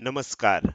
नमस्कार.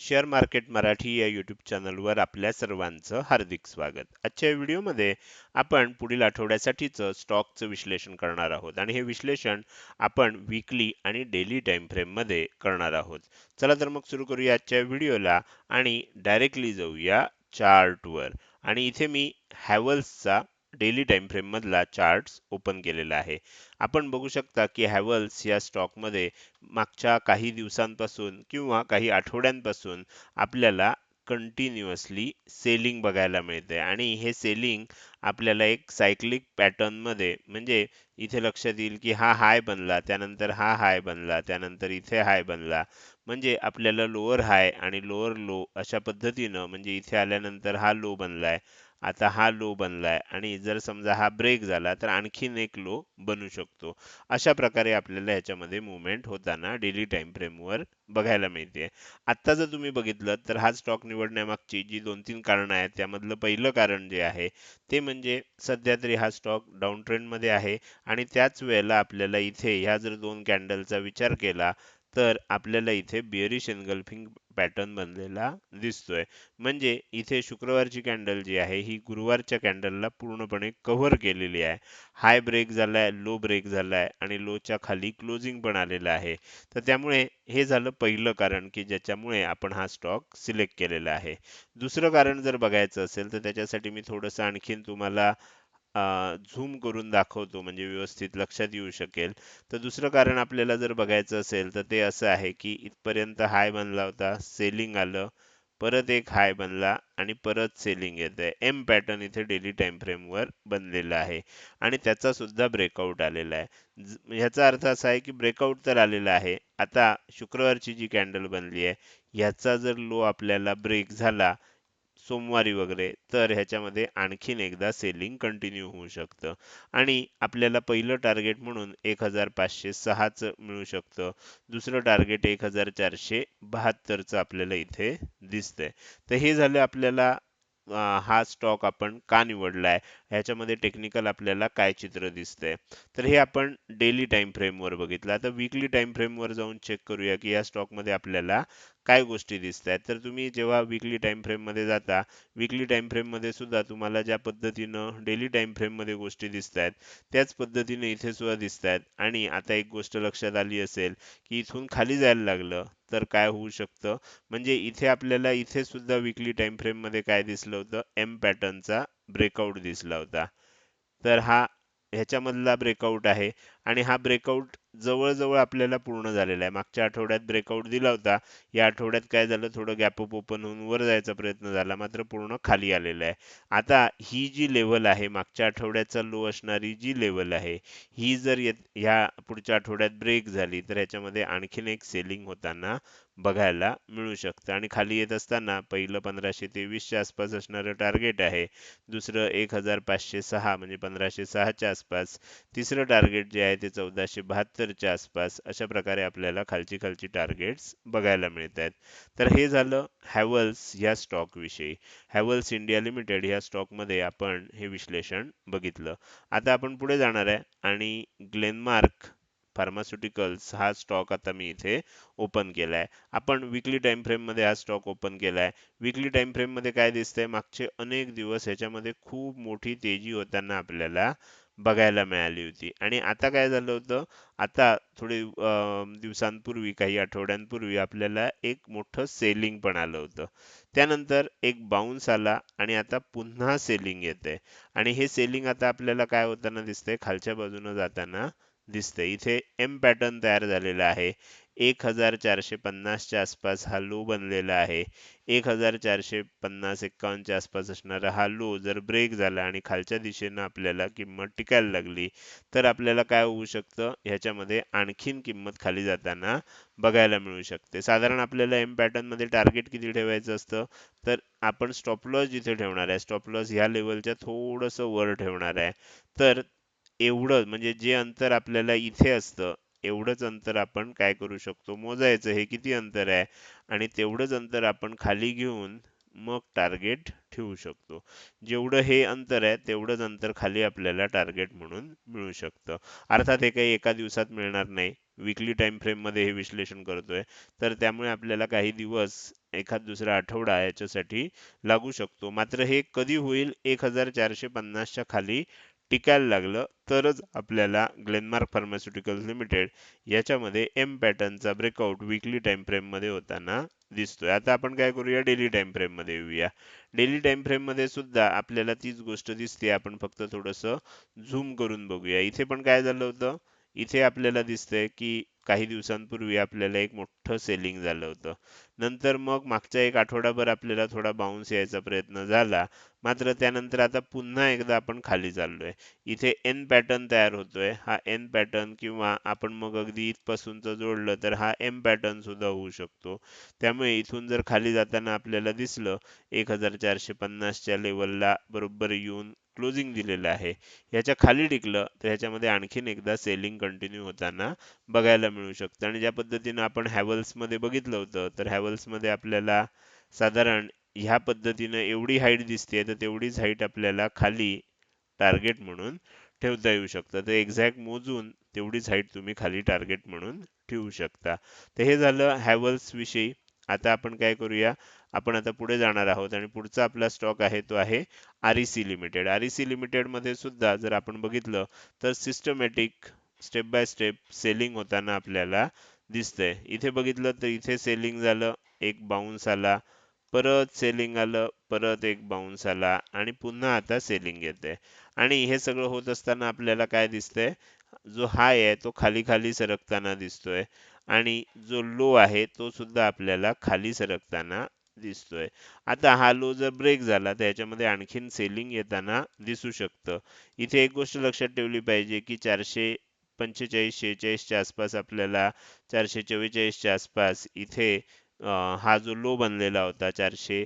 Share market Marathi या YouTube चॅनलवर आपल्या सर्वांचं हार्दिक स्वागत. आजच्या व्हिडिओमध्ये आपण पुढील आठवड्यासाठीचं स्टॉकचं विश्लेषण करणार आहोत आणि हे विश्लेषण आपण विकली आणि डेली टाईम फ्रेममध्ये करणार आहोत. चला तर मग सुरू करूया आजच्या व्हिडिओला आणि डायरेक्टली जाऊया चार्टवर आणि इथे मी हॅवल्सचा डेली टाइम फ्रेम मधला चार्ट ओपन केलेला आहे. आपण बघू शकता की हॅवल्स या स्टॉकमध्ये मागच्या काही दिवसांपासून किंवा काही आठवड्यांपासून आपल्याला कंटिन्युअसली सेलिंग बघायला मिळते. आणि हे सेलिंग आपल्याला एक सायक्लिक पॅटर्नमध्ये म्हणजे इथे लक्षात येईल की हा हाय बनला त्यानंतर हा हाय बनला त्यानंतर इथे हाय बनला. म्हणजे आपल्याला लोअर हाय आणि लोअर लो अशा पद्धतीनं म्हणजे इथे आल्यानंतर हा लो बनलाय. आता हा लो बनलाय आणि जर समजा हा ब्रेक झाला तर आणखीन एक लो बनू शकतो. अशा प्रकारे आपल्याला ह्याच्यामध्ये मुवमेंट होताना डेली टाइम फ्रेमवर बघायला मिळते. आता जर तुम्ही बघितलं तर हा स्टॉक निवडण्यामागची जी दोन तीन कारणं आहेत त्यामधलं पहिलं कारण जे आहे ते म्हणजे सध्या तरी हा स्टॉक डाऊन ट्रेंडमध्ये आहे आणि त्याच वेळेला आपल्याला इथे ह्या जर दोन कॅन्डलचा विचार केला तर आपल्याला इथे बिअरिश एनगल्फिंग पॅटर्न बनलेला दिसतोय. म्हणजे इथे शुक्रवारची कॅन्डल जी आहे ही गुरुवारच्या कॅन्डलला पूर्णपणे कव्हर केलेली आहे. हाय ब्रेक झालाय लो ब्रेक झालाय आणि लोच्या खाली क्लोजिंग पण आलेलं आहे. तर त्यामुळे हे झालं पहिलं कारण की ज्याच्यामुळे आपण हा स्टॉक सिलेक्ट केलेला आहे. दुसरं कारण जर बघायचं असेल तर त्याच्यासाठी मी थोडंसं आणखीन तुम्हाला झूम करून दाखवतो म्हणजे व्यवस्थित लक्षात येऊ शकेल. तर दुसरं कारण आपल्याला जर बघायचं असेल तर ते असं आहे की इथपर्यंत हाय बनला होता सेलिंग आलं परत एक हाय बनला आणि परत सेलिंग येत आहे एम पॅटर्न इथे डेली टाइम फ्रेम वर बनलेला आहे. आणि त्याचा सुद्धा ब्रेकआउट आलेला आहे. ह्याचा अर्थ असा आहे की ब्रेकआउट तर आलेला आहे. आता शुक्रवारची जी कॅन्डल बनली आहे ह्याचा जर लो आपल्याला ब्रेक झाला सोमवारी वगैरे तर ह्याच्यामध्ये आणखीन एकदा सेलिंग कंटिन्यू होऊ शकतं. आणि आपल्याला पहिलं टार्गेट म्हणून एक हजार पाचशे सहाच मिळू शकतं. दुसरं टार्गेट एक हजार चारशे बहात्तरचं आपल्याला इथे दिसतंय. तर हे झालं आपल्याला हा स्टॉक आपण का निवडलाय? ह्याच्यामध्ये टेक्निकल आपल्याला काय चित्र दिसतंय? तर हे आपण डेली टाइम फ्रेमवर बघितलं. आता विकली टाइम फ्रेमवर जाऊन चेक करूया की या स्टॉकमध्ये आपल्याला काय गोष्टी दिसत आहेत तर तुम्ही जेव्हा विकली टाइम फ्रेममध्ये जाता विकली टाइम फ्रेममध्ये सुद्धा तुम्हाला ज्या पद्धतीनं डेली टाइम फ्रेममध्ये गोष्टी दिसत आहेत त्याच पद्धतीने इथे सुद्धा दिसत आहेत आणि आता एक गोष्ट लक्षात आली असेल की इथून खाली जायला लागलं. तर काय होऊ शकतं? म्हणजे इथे आपल्याला इथे सुद्धा विकली टाइम फ्रेममध्ये काय दिसलं होतं? एम पॅटर्नचा ब्रेकआउट दिसला होता. तर हा ह्याच्यामधला ब्रेकआउट आहे आणि हा ब्रेकआउट जवळजवळ आपल्याला पूर्ण झालेला आहे. मागच्या आठवड्यात ब्रेकआउट दिला होता. या आठवड्यात काय झालं? थोडं गॅप अप ओपन होऊन वर जायचा प्रयत्न झाला. मात्र पूर्ण खाली आलेला आहे. आता ही जी लेवल आहे मागच्या आठवड्याचा लो असणारी जी लेवल आहे ही जर ह्या पुढच्या आठवड्यात ब्रेक झाली तर ह्याच्यामध्ये आणखीन एक सेलिंग होताना बघायला मिळू शकतं. आणि खाली येत असताना पहिलं पंधराशे तेवीसच्या आसपास असणारं टार्गेट आहे. दुसरं एक हजार पाचशे सहा म्हणजे पंधराशे सहाच्या आसपास. तिसरं टार्गेट जे आहे ते चौदाशे बहात्तरच्या आसपास. अशा प्रकारे आपल्याला खालची खालची टार्गेट्स बघायला मिळत आहेत तर हे झालं हॅवल्स ह्या स्टॉक विषयी. हॅवल्स इंडिया लिमिटेड ह्या स्टॉकमध्ये आपण हे विश्लेषण बघितलं. आता आपण पुढे जाणार आहे. आणि ग्लेनमार्क फार्मास्युटिकल्स हा स्टॉक आता मी इथे ओपन केलाय. आपण विकली टाइम फ्रेममध्ये हा स्टॉक ओपन केला आहे विकली टाइम फ्रेममध्ये काय दिसतंय? मागचे अनेक दिवस ह्याच्यामध्ये खूप मोठी तेजी होताना आपल्याला बघायला मिळाली होती. आणि आता काय झालं होतं? आता थोडे दिवसांपूर्वी काही आठवड्यांपूर्वी आपल्याला एक मोठं सेलिंग पण आलं होतं. त्यानंतर एक बाउन्स आला आणि आता पुन्हा सेलिंग येते आणि हे सेलिंग आता आपल्याला काय होताना दिसतंय? खालच्या बाजूनं जाताना दिसते इथे एम पॅटर्न तयार झालेला आहे. एक हजार चारशे पन्नासच्या आसपास हा लो बनलेला आहे. एक हजार चारशे पन्नास एक्कावन्नच्या आसपास असणारा हा लो जर ब्रेक झाला आणि खालच्या दिशेनं आपल्याला किंमत टिकायला लागली तर आपल्याला काय होऊ शकतं? ह्याच्यामध्ये आणखीन किंमत खाली जाताना बघायला मिळू शकते. साधारण आपल्याला एम पॅटर्नमध्ये टार्गेट किती ठेवायचं असतं? तर आपण स्टॉप लॉस जिथे ठेवणार आहे स्टॉप लॉस ह्या लेवलच्या थोडंसं वर ठेवणार आहे. तर एवढं म्हणजे जे अंतर आपल्याला इथे असतं एवढंच अंतर आपण काय करू शकतो? मोजायचं हे किती अंतर आहे? आणि तेवढंच अंतर आपण खाली घेऊन मग टार्गेट ठेवू शकतो. जेवढं हे अंतर आहे तेवढंच अंतर खाली आपल्याला टार्गेट म्हणून मिळू शकतं. अर्थात हे काही एका दिवसात मिळणार नाही. विकली टाइम फ्रेममध्ये हे विश्लेषण करतोय. तर त्यामुळे आपल्याला काही दिवस एखाद दुसरा आठवडा याच्यासाठी लागू शकतो. मात्र हे कधी होईल? एक हजार चारशे पन्नासच्या खाली टिकायला लागलं तरच आपल्याला ग्लेनमार्क फार्मास्युटिकल्स लिमिटेड याच्यामध्ये एम पॅटर्नचा ब्रेकआउट विकली टाइम फ्रेममध्ये होताना दिसतोय. आता आपण काय करूया? डेली टाइम फ्रेममध्ये येऊया. डेली टाइम फ्रेममध्ये सुद्धा आपल्याला तीच गोष्ट दिसते. आपण फक्त थोडंसं झूम करून बघूया. इथे पण काय झालं होतं? इथे आपल्याला दिसतंय की काही दिवसांपूर्वी आपल्याला एक मोठं सेलिंग झालं होतं. नंतर मग मागच्या एक आठवडाभर आपल्याला थोडा बाउन्स यायचा प्रयत्न झाला. मात्र त्यानंतर आता पुन्हा एकदा आपण खाली चाललोय. इथे एन पॅटर्न तयार होतोय. हा एन पॅटर्न किंवा आपण मग अगदी इथपासूनचं जोडलं तर हा एम पॅटर्न सुद्धा होऊ शकतो. त्यामुळे इथून जर खाली जाताना आपल्याला दिसलं एक हजार चारशे पन्नासच्या लेवलला बरोबर येऊन क्लोजिंग दिलेलं आहे. याच्या खाली टिकलं तर ह्याच्यामध्ये आणखीन एकदा सेलिंग कंटिन्यू होताना बघायला मिळू शकतं. आणि ज्या पद्धतीनं आपण हॅवल्समध्ये बघितलं होतं तर हॅवल्समध्ये आपल्याला साधारण ह्या पद्धतीनं एवढी हाईट दिसते तर तेवढीच हाईट आपल्याला खाली टार्गेट म्हणून ठेवता येऊ शकतं. तर एक्झॅक्ट मोजून तेवढीच हाईट तुम्ही खाली टार्गेट म्हणून ठेवू शकता. तर हे झालं हॅवल्सविषयी आता आपण काय करूया आपण आता पुढे जाणार आहोत आणि पुढचा आपला स्टॉक आहे तो आहे आरईसी लिमिटेड आरईसी लिमिटेडमध्ये सुद्धा जर आपण बघितलं तर systematic step by step selling होताना आपल्याला दिसतंय. इथे बघितलं तर इथे सेलिंग झालं एक बाउन्स आला परत सेलिंग आलं परत एक बाउन्स आला आणि पुन्हा आता सेलिंग येते आणि हे सगळं होत असताना आपल्याला काय दिसतंय? जो हाय आहे तो खाली खाली सरकताना दिसतोय. आणि जो लो आहे तो सुद्धा आपल्याला खाली सरकताना दिसतोय. आता हा लो जर ब्रेक झाला तर याच्यामध्ये आणखीन सेलिंग येताना दिसू शकतं. इथे एक गोष्ट लक्षात ठेवली पाहिजे की चारशे पंचेचाळीस शेहेचाळीसच्या आसपास आपल्याला चारशे चव्वेचाळीसच्या आसपास इथे हा जो लो बनलेला होता चारशे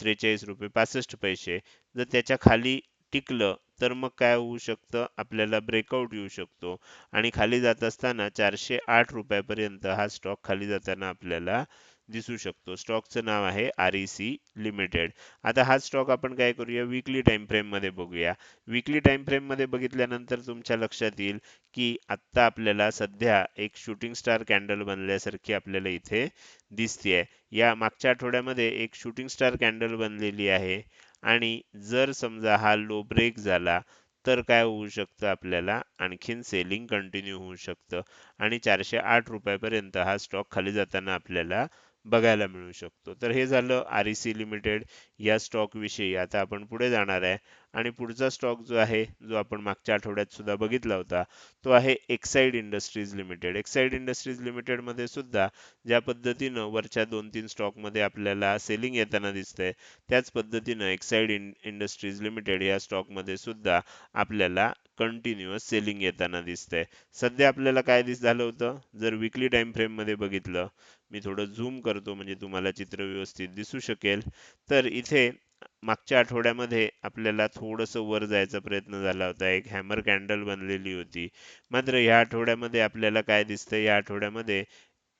त्रेचाळीस रुपये पासष्ट पैसे जर त्याच्याखाली टिकलं तर मग काय होऊ शकतं? आपल्याला ब्रेकआउट येऊ शकतो. आणि खाली जात असताना चारशे आठ रुपयापर्यंत हा स्टॉक खाली जाताना आपल्याला दिसू शकतो. स्टॉकचं नाव आहे आर ई सी लिमिटेड आता हा स्टॉक आपण काय करूया? विकली टाइम फ्रेममध्ये बघूया. विकली टाइम फ्रेममध्ये बघितल्यानंतर तुमच्या लक्षात येईल की आत्ता आपल्याला सध्या एक शूटिंग स्टार कॅन्डल बनल्यासारखी आपल्याला इथे दिसते या मागच्या आठवड्यामध्ये एक शूटिंग स्टार कॅन्डल बनलेली आहे आणि जर समजा हा लो ब्रेक झाला तर काय होऊ शकतं आपल्याला? आणखीन सेलिंग कंटिन्यू होऊ शकतं. आणि चारशे आठ रुपयापर्यंत हा स्टॉक खाली जाताना आपल्याला बघायला मिळू शकतो. तर हे झालं आर ई सी लिमिटेड या स्टॉक विषयी. आता आपण पुढे जाणार आहे. आणि पुढचा स्टॉक जो आहे जो आपण मागच्या आठवड्यात सुद्धा बघितला होता तो आहे Exide industries limited Exide industries लिमिटेडमध्ये सुद्धा ज्या पद्धतीनं वरच्या दोन तीन स्टॉकमध्ये आपल्याला सेलिंग येताना दिसतंय त्याच पद्धतीनं एक्साईड इंडस्ट्रीज लिमिटेड या स्टॉकमध्ये सुद्धा आपल्याला कंटिन्युअस सेलिंग येताना दिसतंय. सध्या आपल्याला काय दिस झालं होतं? जर विकली टाइम फ्रेममध्ये बघितलं मी थोडं झूम करतो म्हणजे तुम्हाला चित्र व्यवस्थित दिसू शकेल. तर इथे मागच्या आठवड्यामध्ये आपल्याला थोडंसं वर जायचा प्रयत्न झाला होता. एक हॅमर कॅन्डल बनलेली होती. मात्र या आठवड्यामध्ये आपल्याला काय दिसतं या आठवड्यामध्ये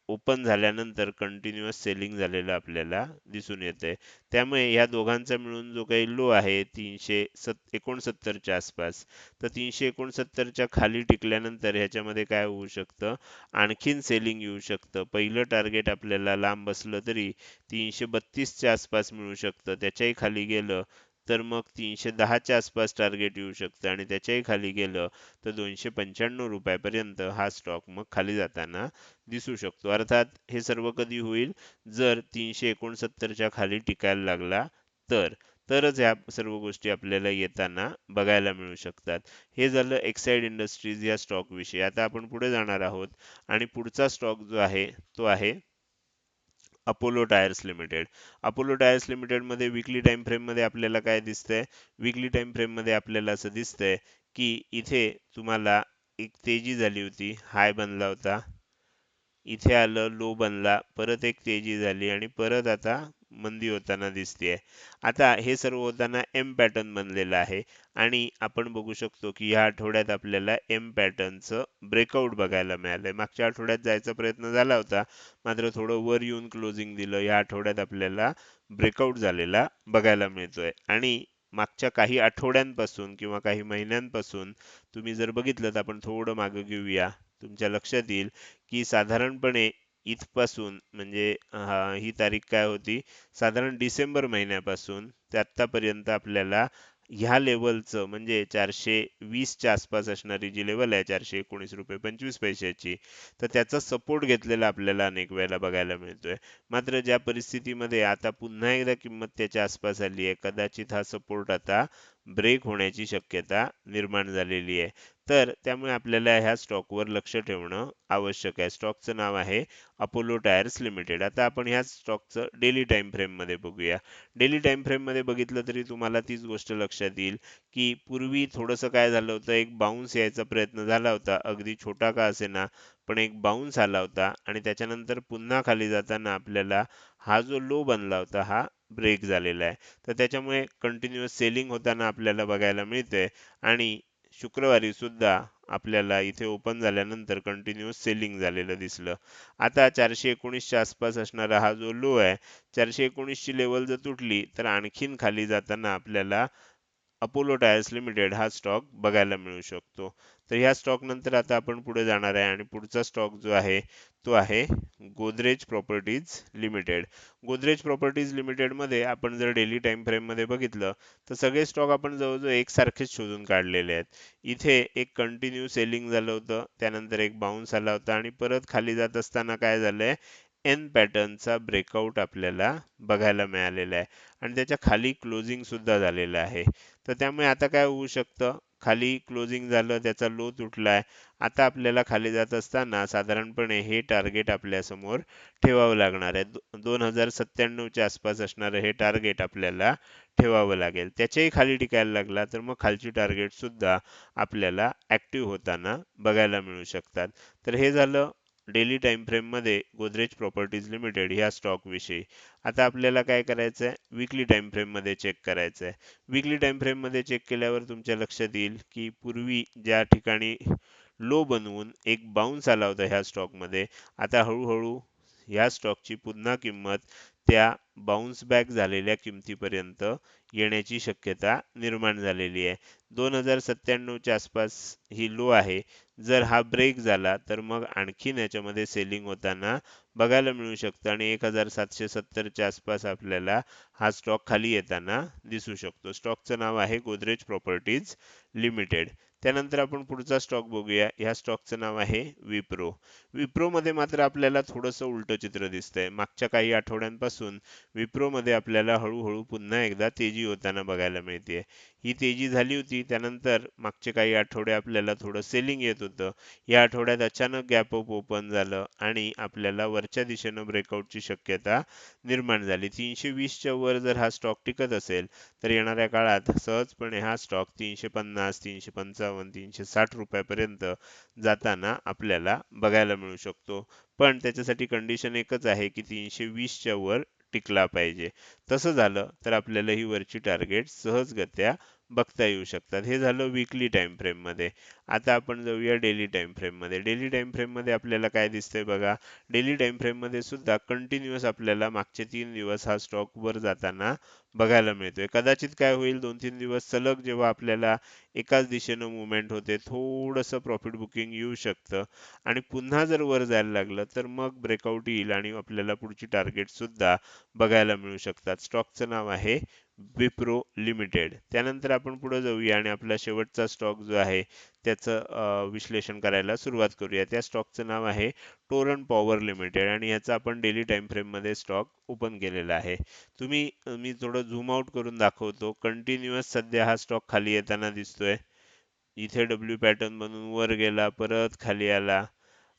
ओपन झाल्यानंतर कंटिन्युअस सेलिंग झालेलं आपल्याला दिसून येते त्यामुळे या दोघांचा मिळून जो काही लो आहे तीनशे सत एकोणसत्तरच्या आसपास तर तीनशे एकोणसत्तरच्या खाली टिकल्यानंतर ह्याच्यामध्ये काय होऊ शकतं? आणखीन सेलिंग येऊ शकतं. पहिलं टार्गेट आपल्याला लांब बसलं तरी तीनशे बत्तीसच्या आसपास मिळू शकतं. त्याच्याही खाली गेलं तर मग तीनशे दहाच्या आसपास टार्गेट येऊ शकतं आणि त्याच्याही खाली गेलं तर दोनशे पंच्याण्णव रुपयापर्यंत हा स्टॉक मग खाली जाताना दिसू शकतो. अर्थात हे सर्व कधी होईल? जर तीनशे एकोणसत्तरच्या खाली टिकायला लागला तर तरच ह्या सर्व गोष्टी आपल्याला येताना बघायला मिळू शकतात. हे झालं एक्साईड इंडस्ट्रीज या स्टॉक विषयी. आता आपण पुढे जाणार आहोत आणि पुढचा स्टॉक जो आहे तो आहे Apollo tyres limited Apollo tyres लिमिटेडमध्ये विकली टाइम फ्रेममध्ये आपल्याला काय दिसतंय? विकली टाइम फ्रेममध्ये आपल्याला असं दिसतंय की इथे तुम्हाला एक तेजी झाली होती हाय बनला होता. इथे आलं लो बनला परत एक तेजी झाली आणि परत आता मंदी होताना दिसते आता हे सर्व होताना एम पॅटर्न बनलेलं आहे आणि आपण बघू शकतो की ह्या आठवड्यात आपल्याला एम पॅटर्नचं ब्रेकआउट बघायला मिळालंय. मागच्या आठवड्यात जायचा प्रयत्न झाला होता मात्र थोडं वर येऊन क्लोजिंग दिलं या आठवड्यात आपल्याला ब्रेकआउट झालेला बघायला मिळतोय. आणि मागच्या काही आठवड्यांपासून किंवा काही महिन्यांपासून तुम्ही जर बघितलं तर आपण थोडं मागं घेऊया. तुमच्या लक्षात येईल की साधारणपणे इथपासून म्हणजे ही तारीख काय होती? साधारण डिसेंबर महिन्यापासून ते आत्तापर्यंत आपल्याला ह्या लेवलचं म्हणजे चारशे वीसच्या आसपास असणारी जी लेवल आहे चारशे एकोणीस रुपये पंचवीस पैशाची तर त्याचा सपोर्ट घेतलेला आपल्याला अनेक वेळेला बघायला मिळतोय. मात्र ज्या परिस्थितीमध्ये आता पुन्हा एकदा किंमत त्याच्या आसपास आली आहे कदाचित हा सपोर्ट आता ब्रेक होण्याची शक्यता निर्माण झालेली आहे. तर त्यामुळे आपल्याला ह्या स्टॉकवर लक्ष ठेवणं आवश्यक आहे. स्टॉकचं नाव आहे अपोलो टायर्स लिमिटेड आता आपण ह्या स्टॉकचं डेली टाईम फ्रेममध्ये बघूया. डेली टाईम फ्रेममध्ये बघितलं तरी तुम्हाला तीच गोष्ट लक्षात येईल की पूर्वी थोडंसं काय झालं होतं? एक बाउन्स यायचा प्रयत्न झाला होता. अगदी छोटा का असेना पण एक बाउन्स आला होता आणि त्याच्यानंतर पुन्हा खाली जाताना आपल्याला हा जो लो बनला होता हा ब्रेक झालेला आहे. तर त्याच्यामुळे कंटिन्युअस सेलिंग होताना आपल्याला बघायला मिळते आणि शुक्रवारी सुद्धा आपल्याला इथे ओपन झाल्यानंतर कंटिन्युअस सेलिंग झालेलं दिसलं. आता चारशे एकोणीसच्या आसपास असणारा हा जो लो आहे चारशे एकोणीसची लेवल जर तुटली तर आणखीन खाली जाताना आपल्याला अपोलो टायर्स लिमिटेड हा स्टॉक बघायला मिळू शकतो. तर ह्या स्टॉक नंतर आता आपण पुढे जाणार आहे आणि पुढचा स्टॉक जो आहे तो आहे Godrej properties limited Godrej properties लिमिटेडमध्ये आपण जर डेली टाइम फ्रेममध्ये बघितलं तर सगळे स्टॉक आपण जवळजवळ एकसारखेच शोधून काढलेले आहेत. इथे एक कंटिन्यू सेलिंग झालं होतं त्यानंतर एक बाउन्स आला होता आणि परत खाली जात असताना काय झालंय? एन पॅटर्नचा ब्रेकआउट आपल्याला बघायला मिळालेला आहे. आणि त्याच्याखाली क्लोजिंग सुद्धा झालेलं आहे. तर त्यामुळे आता काय होऊ शकतं? खाली क्लोजिंग झालं त्याचा लो तुटलाय. आता आपल्याला खाली जात असताना साधारणपणे हे टार्गेट आपल्यासमोर ठेवावं लागणार आहे. दोन हजार सत्त्याण्णवच्या आसपास असणारं हे टार्गेट आपल्याला ठेवावं लागेल. त्याच्याही खाली टिकायला लागला तर मग खालची टार्गेट सुद्धा आपल्याला ॲक्टिव्ह होताना बघायला मिळू शकतात. तर हे झालं. डेली टाइम फ्रेममध्ये गोदरेज प्रॉपर्टीज लिमिटेड ह्या स्टॉक विषयी. आता आपल्याला काय करायचं आहे विकली टाइम फ्रेममध्ये चेक करायचं आहे विकली टाइम फ्रेममध्ये चेक केल्यावर तुमच्या लक्षात येईल की पूर्वी ज्या ठिकाणी लो बनवून एक बाउन्स आला होता ह्या स्टॉकमध्ये आता हळूहळू ह्या स्टॉकची पुन्हा किंमत त्या बाउन्स बॅक झालेल्या किमतीपर्यंत येण्याची शक्यता निर्माण झालेली आहे. दोन हजार सत्त्याण्णवच्या आसपास ही लो आहे. जर हा ब्रेक झाला तर मग आणखीन याच्यामध्ये सेलिंग होताना बघायला मिळू शकतं आणि एक हजार सातशे सत्तरच्या आसपास आपल्याला हा स्टॉक खाली येताना दिसू शकतो. स्टॉकचं नाव आहे गोदरेज प्रॉपर्टीज लिमिटेड. त्यानंतर आपण पुढचा स्टॉक बघूया. ह्या स्टॉकचं नाव आहे विप्रो विप्रोमध्ये मात्र आपल्याला थोडंसं उलटं चित्र दिसतंय. मागच्या काही आठवड्यांपासून विप्रोमध्ये आपल्याला हळूहळू पुन्हा एकदा तेजी होताना बघायला मिळते ही तेजी झाली होती त्यानंतर मागचे काही आठवडे आपल्याला थोडं सेलिंग येत होतं. या आठवड्यात अचानक गॅप अप ओपन झालं आणि आपल्याला वरच्या दिशेनं ब्रेकआउटची शक्यता निर्माण झाली. तीनशे वीसच्या वर जर हा स्टॉक टिकत असेल तर येणाऱ्या काळात सहजपणे हा स्टॉक तीनशे पन्नास तीनशे पंचावन्न तीनशे साठ रुपयापर्यंत जाताना आपल्याला बघायला मिळू शकतो. पण त्याच्यासाठी कंडिशन एकच आहे की तीनशे वीसच्या वर टिकला पाहिजे. तसं झालं तर आपल्याला ही वरची टार्गेट सहजगत्या बघता येऊ शकतात. हे झालं विकली टाइम फ्रेममध्ये. आता आपण जाऊया डेली टाइम फ्रेममध्ये. डेली टाइम फ्रेममध्ये आपल्याला काय दिसतंय बघा? डेली टाइम फ्रेममध्ये सुद्धा कंटिन्युअस आपल्याला मागचे तीन दिवस हा स्टॉक वर जाताना बघायला मिळतोय. कदाचित काय होईल दोन तीन दिवस सलग जेव्हा आपल्याला एकाच दिशेनं मुवमेंट होते थोडंसं प्रॉफिट बुकिंग येऊ शकतं. आणि पुन्हा जर वर जायला लागलं तर मग ब्रेकआउट येईल आणि आपल्याला पुढची टार्गेट सुद्धा बघायला मिळू शकतात. स्टॉकचं नाव आहे विप्रो लिमिटेड. त्यानंतर आपण पुढे जाऊया आणि आपला शेवटचा स्टॉक जो आहे त्याचं विश्लेषण करायला सुरुवात करूया. त्या स्टॉकचं नाव आहे टोरन पॉवर लिमिटेड आणि याचा आपण डेली टाइम फ्रेममध्ये स्टॉक ओपन केलेला आहे. तुम्ही मी थोडं झूम आउट करून दाखवतो. कंटिन्युअस सध्या हा स्टॉक खाली येताना दिसतोय. इथे डब्ल्यू पॅटर्न बनून वर गेला परत खाली आला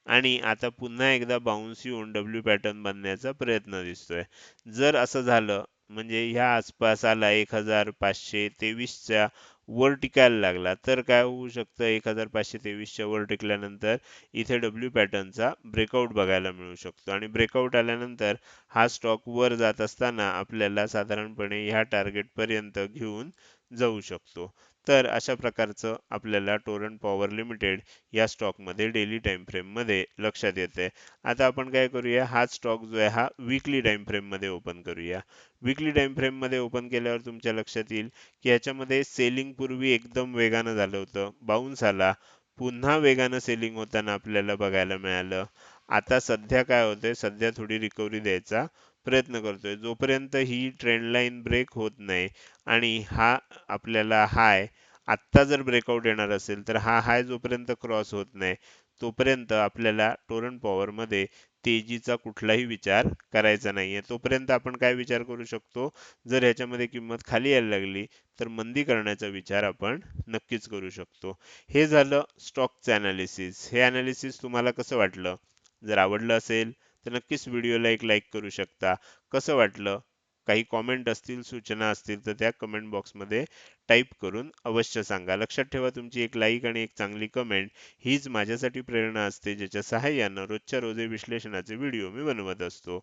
आणि आता पुन्हा एकदा बाउन्स येऊन डब्ल्यू पॅटर्न बनण्याचा प्रयत्न दिसतोय. जर असं झालं म्हणजे ह्या आसपास आला एक हजार पाचशे तेवीसच्या वर टिकायला लागला. तर काय होऊ शकतं? एक हजार पाचशे तेवीसच्या वर टिकल्यानंतर इथे डब्ल्यू पॅटर्नचा ब्रेकआउट बघायला मिळू शकतो. आणि ब्रेकआउट आल्यानंतर हा स्टॉक वर जात असताना आपल्याला साधारणपणे ह्या टार्गेट पर्यंत घेऊन जाऊ शकतो. तर अशा प्रकारचं आपल्याला टोरंट पॉवर लिमिटेड या स्टॉकमध्ये डेली टाइम फ्रेममध्ये लक्षात येते आता आपण काय करूया? हा स्टॉक जो आहे हा विकली टाइम फ्रेममध्ये ओपन करूया. विकली टाइम फ्रेममध्ये ओपन केल्यावर तुमच्या लक्षात येईल की याच्यामध्ये सेलिंग पूर्वी एकदम वेगानं झालं होतं. बाउन्स आला. पुन्हा वेगानं सेलिंग होताना आपल्याला बघायला मिळालं. आता सध्या काय होतंय? सध्या थोडी रिकव्हरी द्यायचा. प्रयत्न करतोय. जोपर्यंत ही ट्रेंड लाईन ब्रेक होत नाही आणि हा आपल्याला हाय आत्ता जर ब्रेकआउट येणार असेल तर हा हाय जोपर्यंत क्रॉस होत नाही तोपर्यंत आपल्याला टोरंट पॉवरमध्ये तेजीचा कुठलाही विचार करायचा नाही आहे तोपर्यंत आपण काय विचार करू शकतो? जर ह्याच्यामध्ये किंमत खाली यायला लागली तर मंदी करण्याचा विचार आपण नक्कीच करू शकतो. हे झालं स्टॉकचं ॲनालिसिस हे ॲनालिसिस तुम्हाला कसं वाटलं? जर आवडलं असेल तर नक्कीच व्हिडिओला एक लाईक करू शकता. कसं वाटलं? काही कॉमेंट असतील सूचना असतील तर त्या कमेंट बॉक्समध्ये टाईप करून अवश्य सांगा. लक्षात ठेवा तुमची एक लाईक आणि एक चांगली कमेंट हीच माझ्यासाठी प्रेरणा असते ज्याच्या सहाय्यानं रोजच्या रोजे विश्लेषणाचे व्हिडिओ मी बनवत असतो.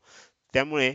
त्यामुळे